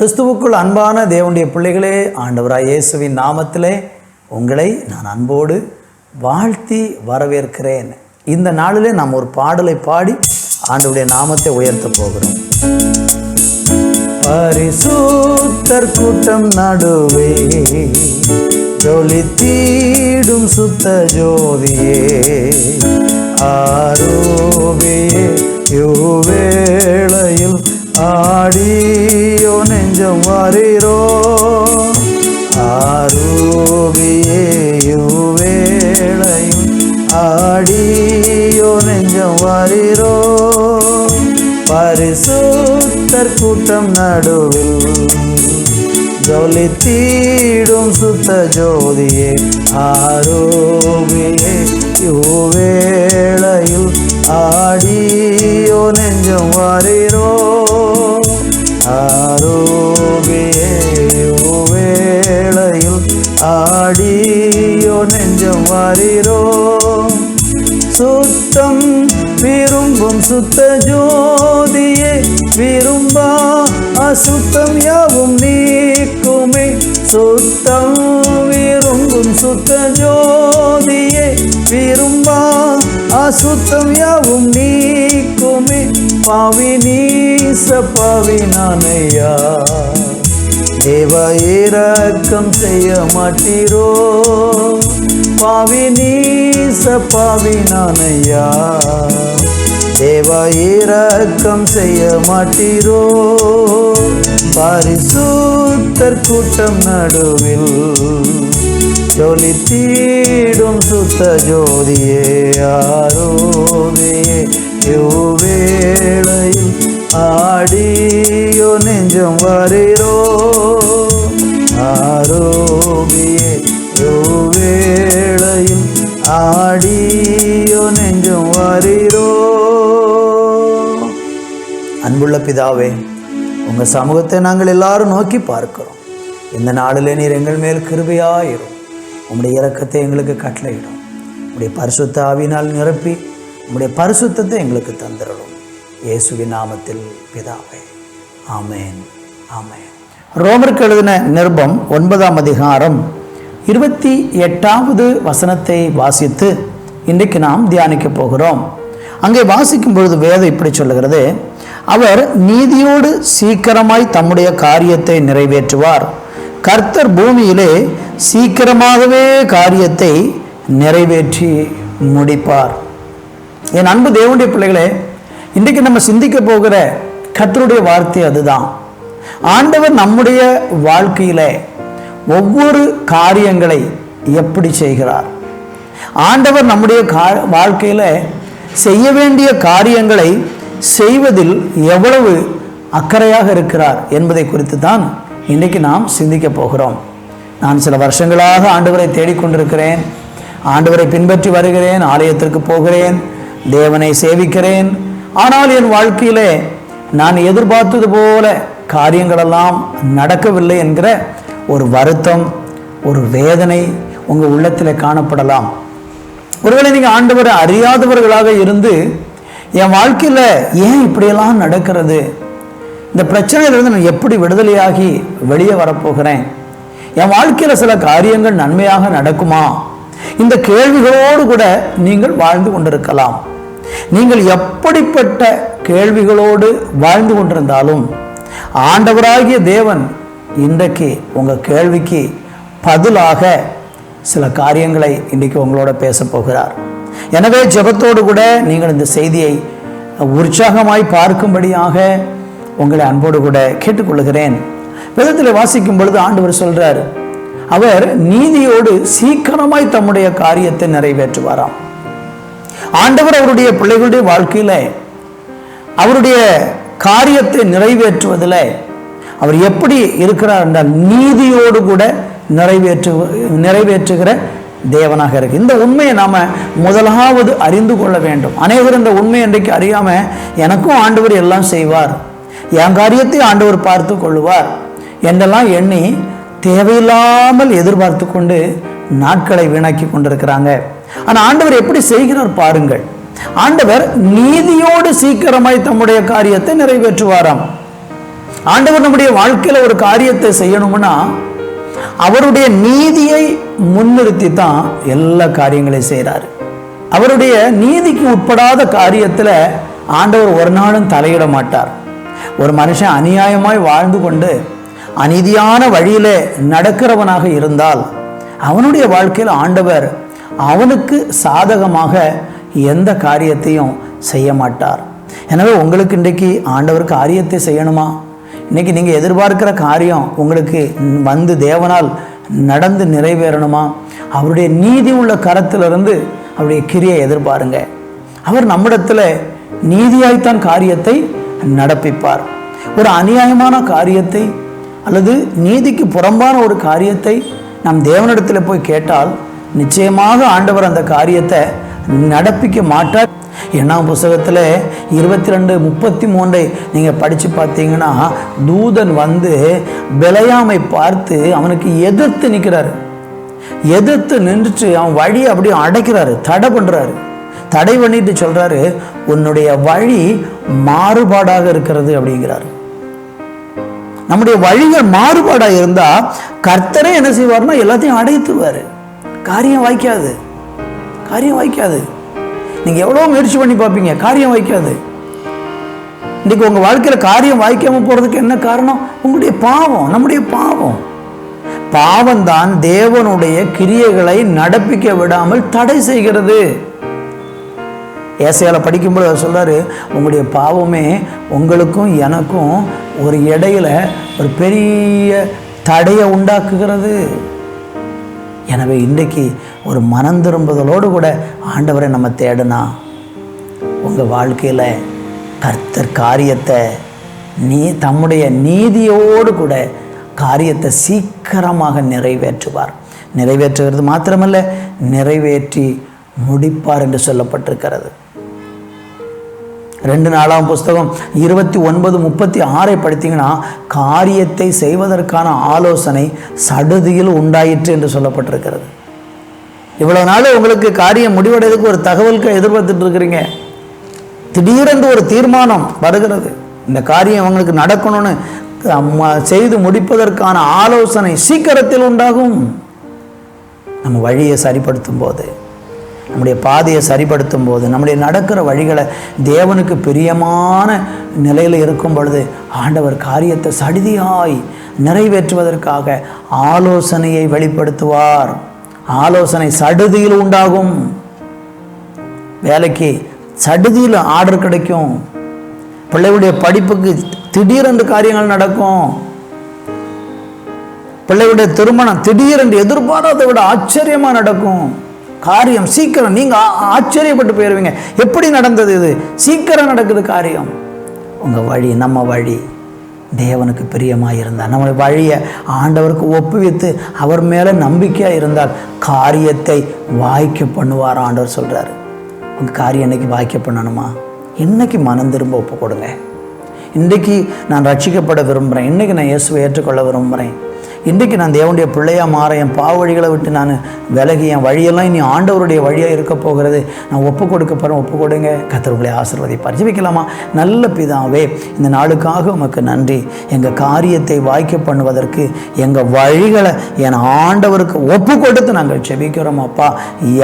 கிறிஸ்துவுக்குள் அன்பான தேவனுடைய பிள்ளைகளே ஆண்டவராய் இயேசுவின் நாமத்திலே உங்களை நான் அன்போடு வாழ்த்தி வரவேற்கிறேன். இந்த நாளிலே நாம் ஒரு பாடலை பாடி ஆண்டவருடைய நாமத்தை உயர்த்த போகிறோம். பரிசூத்தர் கூட்டம் நடுவே ஜொலி தீடும் சுத்த ஜோதியே ஆரோவியே யுவேளையில் ஆடி நெஞ்சம் வாரீரோ? ஆரோவியே வேளையும் ஆடியோ நெஞ்சம் வாரீரோ? பரிசுத்தர் கூட்டம் நடுவில் ஜொலி தீடும் சுத்த ஜோதியே ஆரோவியே யுவேளையில் ஆடியோ நெஞ்சம் வாரீரோ? ஆரோவியே வேளையில் ஆடியோ நெஞ்சம் வாரிரோ. சுத்தம் விரும்பும் சுத்த ஜோதியே விரும்பா அசுத்தம் யாவும் நீக்குமே. சுத்தம் விரும்பும் சுத்த ஜோதியே விரும்பா அசுத்தம் யாவும் நீக்கும். பாவி நீச பாவி நானையா? தேவா இரக்கம் செய்ய மாட்டீரோ? பாவி நீச பாவி நானையா? தேவா இரக்கம் செய்ய மாட்டீரோ? பரிசுத்தர் கூட்டம் நடுவில் ஜொலி தீடும் சுத்த ஜோதியே ஆரோவியே யோவே ஆடியோ நெஞ்சம் வரீரோ ஆரோவியே யோவேளையில் ஆடியோ நெஞ்சம் வரிரோ அன்புள்ள பிதாவே உங்கள் சமூகத்தை நாங்கள் எல்லாரும் நோக்கி பார்க்கிறோம். இந்த நாளிலே நீர் எங்கள் மேல் கிருபையாயிரும். உங்களுடைய இறக்கத்தை எங்களுக்கு கட்டளையிடும். உங்களுடைய பரிசுத்த ஆவினால் நிரப்பி உங்களுடைய பரிசுத்தத்தை எங்களுக்கு தந்துடணும். இயேசுவின் நாமத்தில் பிதாவே. ஆமேன். ஆமேன். ரோமருக்கு எழுதின நிருபம் ஒன்பதாம் அதிகாரம் இருபத்தி எட்டாவது வசனத்தை வாசித்து இன்றைக்கு நாம் தியானிக்க போகிறோம். அங்கே வாசிக்கும் பொழுது வேதம் இப்படி சொல்லுகிறது. அவர் நீதியோடு சீக்கிரமாய் தம்முடைய காரியத்தை நிறைவேற்றுவார். கர்த்தர் பூமியிலே சீக்கிரமாகவே காரியத்தை நிறைவேற்றி முடிப்பார். என் அன்பு தேவனுடைய பிள்ளைகளே இன்றைக்கு நம்ம சிந்திக்க போகிற கத்தருடைய வார்த்தை அதுதான். ஆண்டவர் நம்முடைய வாழ்க்கையில ஒவ்வொரு காரியங்களை எப்படி செய்கிறார்? ஆண்டவர் நம்முடைய கா வாழ்க்கையில் செய்ய வேண்டிய காரியங்களை செய்வதில் எவ்வளவு அக்கறையாக இருக்கிறார் என்பதை குறித்து தான் இன்றைக்கு நாம் சிந்திக்க போகிறோம். நான் சில வருஷங்களாக ஆண்டவரை தேடிக்கொண்டிருக்கிறேன். ஆண்டவரை பின்பற்றி வருகிறேன் ஆலயத்திற்கு போகிறேன் தேவனை சேவிக்கிறேன். ஆனால் என் வாழ்க்கையிலே நான் எதிர்பார்த்தது போல காரியங்களெல்லாம் நடக்கவில்லை என்கிற ஒரு வருத்தம் ஒரு வேதனை உங்கள் உள்ளத்தில் காணப்படலாம். ஒருவேளை நீங்கள் ஆண்டவரை அறியாதவர்களாக இருந்து என் வாழ்க்கையில் ஏன் இப்படியெல்லாம் நடக்கிறது? இந்த பிரச்சனையிலிருந்து நான் எப்படி விடுதலையாகி வெளியே வரப்போகிறேன்? என் வாழ்க்கையில் சில காரியங்கள் நன்மையாக நடக்குமா? இந்த கேள்விகளோடு கூட நீங்கள் வாழ்ந்து கொண்டிருக்கலாம். நீங்கள் எப்படிப்பட்ட கேள்விகளோடு வாழ்ந்து கொண்டிருந்தாலும் ஆண்டவராகிய தேவன் இன்றைக்கு உங்கள் கேள்விக்கு பதிலாக சில காரியங்களை இன்றைக்கு உங்களோட பேச போகிறார். எனவே ஜெபத்தோடு கூட நீங்கள் இந்த செய்தியை உற்சாகமாய் பார்க்கும்படியாக உங்களை அன்போடு கூட கேட்டுக்கொள்கிறேன். வேதத்தில் வாசிக்கும் பொழுது ஆண்டவர் சொல்றார் அவர் நீதியோடு சீக்கிரமாய் தம்முடைய காரியத்தை நிறைவேற்றுவாராம். ஆண்டவர் அவருடைய பிள்ளைகளுடைய வாழ்க்கையில அவருடைய காரியத்தை நிறைவேற்றுவதில் அவர் எப்படி இருக்கிறார் என்றால் நீதியோடு கூட நிறைவேற்று நிறைவேற்றுகிற தேவனாக இருக்கு. இந்த உண்மையை நாம முதலாவது அறிந்து கொள்ள வேண்டும். அனைவரும் இந்த உண்மை இன்றைக்கு அறியாம எனக்கும் ஆண்டவர் எல்லாம் செய்வார். என் காரியத்தை ஆண்டவர் பார்த்து கொள்ளுவார் என்றெல்லாம் எண்ணி தேவையில்லாமல் எதிர்பார்த்து கொண்டு நாட்களை வீணாக்கி கொண்டிருக்கிறாங்க. ஆனால் ஆண்டவர் எப்படி செய்கிறார் பாருங்கள். ஆண்டவர் நீதியோடு சீக்கிரமாய் தம்முடைய காரியத்தை நிறைவேற்றுவாராம். ஆண்டவர் நம்முடைய வாழ்க்கையில் ஒரு காரியத்தை செய்யணும்னா அவருடைய நீதியை முன்னிறுத்தி தான் எல்லா காரியங்களையும் செய்கிறார் அவருடைய நீதிக்கு உட்படாத காரியத்தில் ஆண்டவர் ஒரு நாளும் தலையிட மாட்டார். ஒரு மனுஷன் அநியாயமாய் வாழ்ந்து கொண்டு அநீதியான வழியிலே நடக்கிறவனாக இருந்தால் அவனுடைய வாழ்க்கையில் ஆண்டவர் அவனுக்கு சாதகமாக எந்த காரியத்தையும் செய்ய மாட்டார். எனவே உங்களுக்கு இன்றைக்கு ஆண்டவர் காரியத்தை செய்யணுமா? இன்னைக்கு நீங்கள் எதிர்பார்க்கிற காரியம் உங்களுக்கு வந்து தேவனால் நடந்து நிறைவேறணுமா? அவருடைய நீதி உள்ள கரத்திலிருந்து அவருடைய கிரியை எதிர்பாருங்க. அவர் நம்மிடத்தில் நீதியாய்த்தான் காரியத்தை நடப்பிப்பார். ஒரு அநியாயமான காரியத்தை அல்லது நீதிக்கு புறம்பான ஒரு காரியத்தை நாம் தேவனிடத்தில் போய் கேட்டால் நிச்சயமாக ஆண்டவர் அந்த காரியத்தை நடப்பிக்க மாட்டார். எண்ணாம் புஸ்தகத்தில் இருபத்தி ரெண்டு முப்பத்தி மூன்றை நீங்கள் படித்து பார்த்தீங்கன்னா தூதன் வந்து விளையாமை பார்த்து அவனுக்கு எதிர்த்து நிற்கிறாரு எதிர்த்து நின்றுட்டு அவன் வழியை அப்படியே அடைக்கிறாரு தடை பண்ணுறாரு தடை பண்ணிட்டு சொல்கிறாரு உன்னுடைய வழி மாறுபாடாக இருக்கிறது அப்படிங்கிறாரு. நம்முடைய வழிகள் மாறுபாடாக இருந்தால் கர்த்தரே என்ன செய்வார்னா எல்லாத்தையும் அடைத்துவார் காரியம் வாய்க்காது. காரியம் வாய்க்காது. நீங்கள் எவ்வளோ முயற்சி பண்ணி பார்ப்பீங்க. காரியம் வாய்க்காது. இன்றைக்கி உங்கள் வாழ்க்கையில் காரியம் வாய்க்காமல் போகிறதுக்கு என்ன காரணம்? உங்களுடைய பாவம் நம்முடைய பாவம். பாவம் தான் தேவனுடைய கிரியைகளை நடப்பிக்க விடாமல் தடை செய்கிறது. ஏசையால் படிக்கும்போது அவர் சொல்கிறார் உங்களுடைய பாவமே உங்களுக்கும் எனக்கும் ஒரு இடையில ஒரு பெரிய தடையை உண்டாக்குகிறது. எனவே இன்றைக்கு ஒரு மனம் திரும்புதலோடு கூட ஆண்டவரை நம்ம தேடினா உங்கள் வாழ்க்கையில் கர்த்தர் காரியத்தை நீ தம்முடைய நீதியோடு கூட காரியத்தை சீக்கிரமாக நிறைவேற்றுவார். நிறைவேற்றுகிறது மாத்திரமல்ல நிறைவேற்றி முடிப்பார் என்று சொல்லப்பட்டிருக்கிறது. ரெண்டு நாலாம் புஸ்தகம் இருபத்தி ஒன்பது முப்பத்தி ஆறை படித்தீங்கன்னா காரியத்தை செய்வதற்கான ஆலோசனை சடுதியில் உண்டாயிற்று என்று சொல்லப்பட்டிருக்கிறது. இவ்வளோ நாள் உங்களுக்கு காரியம் முடிவடைறதுக்கு ஒரு தகவலுக்கு எதிர்பார்த்துட்டு இருக்கிறீங்க. திடீரென்று ஒரு தீர்மானம் வருகிறது. இந்த காரியம் அவங்களுக்கு நடக்கணும்னு செய்து முடிப்பதற்கான ஆலோசனை சீக்கிரத்தில் உண்டாகும். நம்ம வழியை சரிப்படுத்தும் போது நம்முடைய பாதையை சரிப்படுத்தும் போது நம்முடைய நடக்கிற வழிகளை தேவனுக்கு பிரியமான நிலையில் இருக்கும் பொழுது ஆண்டவர் காரியத்தை சடிதியாய் நிறைவேற்றுவதற்காக ஆலோசனையை வெளிப்படுத்துவார். ஆலோசனை சடுதியில் உண்டாகும். வேலைக்கு சடுதியில் ஆர்டர் கிடைக்கும். பிள்ளைகளுடைய படிப்புக்கு திடீரென்று காரியங்கள் நடக்கும். பிள்ளைகளுடைய திருமணம் திடீரென்று எதிர்பாராத விட ஆச்சரியமாக நடக்கும். காரியம் சீக்கிரம் நீங்கள் ஆச்சரியப்பட்டு போயிடுவீங்க எப்படி நடந்தது இது? சீக்கிரம் நடக்குது காரியம். உங்கள் வழி நம்ம வழி. தேவனுக்கு பிரியமாக இருந்தால் நம்ம வழியை ஆண்டவருக்கு ஒப்புவித்து அவர் மேலே நம்பிக்கையாக இருந்தால் காரியத்தை வாய்க்க பண்ணுவார் ஆண்டவர் சொல்கிறாரு உங்கள் காரியம் இன்னைக்கு வாய்க்க பண்ணணுமா? இன்றைக்கி மனம் திரும்ப ஒப்பு கொடுங்க. இன்றைக்கு நான் ரட்சிக்கப்பட விரும்புகிறேன் இன்றைக்கி நான் இயேசுவை ஏற்றுக்கொள்ள விரும்புகிறேன் இன்றைக்கு நான் தேவனுடைய பிள்ளையாக மாற என் பாவ வழிகளை விட்டு நான் விலகி என் வழியெல்லாம் இனி ஆண்டவருடைய வழியாக இருக்க போகிறது. நான் ஒப்பு கொடுக்க போகிறேன் ஒப்பு கொடுங்க. கர்த்தர் உங்களை ஆசீர்வதிப்பார். ஜெபிக்கலாமா? நல்ல பிதாவே இந்த நாளுக்காக உமக்கு நன்றி. எங்கள் காரியத்தை வாய்க்க பண்ணுவதற்கு எங்கள் வழிகளை என் ஆண்டவருக்கு ஒப்பு கொடுத்து நாங்கள் ஜெபிக்கிறோம் அப்பா.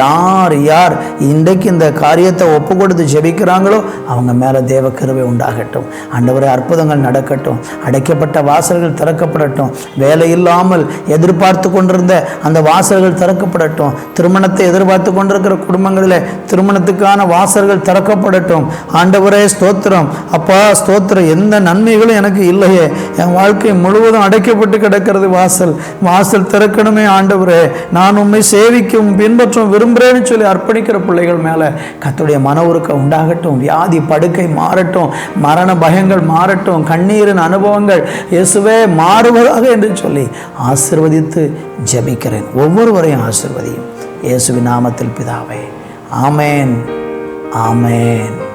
யார் யார் இன்றைக்கு இந்த காரியத்தை ஒப்பு கொடுத்து ஜெபிக்கிறாங்களோ அவங்க மேலே தேவ கிருபை உண்டாகட்டும். ஆண்டவரை அற்புதங்கள் நடக்கட்டும். அடைக்கப்பட்ட வாசல்கள் திறக்கப்படட்டும். வேலையில் இல்லாமல் எதிர்பார்த்து கொண்டிருந்த அந்த வாசல்கள் திறக்கப்படட்டும். திருமணத்தை எதிர்பார்த்து கொண்டிருக்கிற குடும்பங்களில் திருமணத்துக்கான வாசல்கள் திறக்கப்படட்டும். ஆண்டவரே ஸ்தோத்திரம். அப்பா ஸ்தோத்திரம். எந்த நன்மைகளும் எனக்கு இல்லையே. என் வாழ்க்கை முழுவதும் அடைக்கப்பட்டு கிடக்கிறது வாசல். வாசல் திறக்கணுமே ஆண்டவரே. நான் உண்மை சேவிக்கும் பின்பற்றும் விரும்புகிறேன்னு சொல்லி அர்ப்பணிக்கிற பிள்ளைகள் மேலே கத்துடைய மன உருக்கம் உண்டாகட்டும். வியாதி படுக்கை மாறட்டும். மரண பயங்கள் மாறட்டும். கண்ணீரின் அனுபவங்கள் இயேசுவே மாறுவதாக என்று சொல்லி ஆசிர்வதித்து ஜபிக்கிறேன். ஒவ்வொருவரையும் ஆசிர்வதியும். இயேசுவின் நாமத்தில் பிதாவே. ஆமேன். ஆமேன்.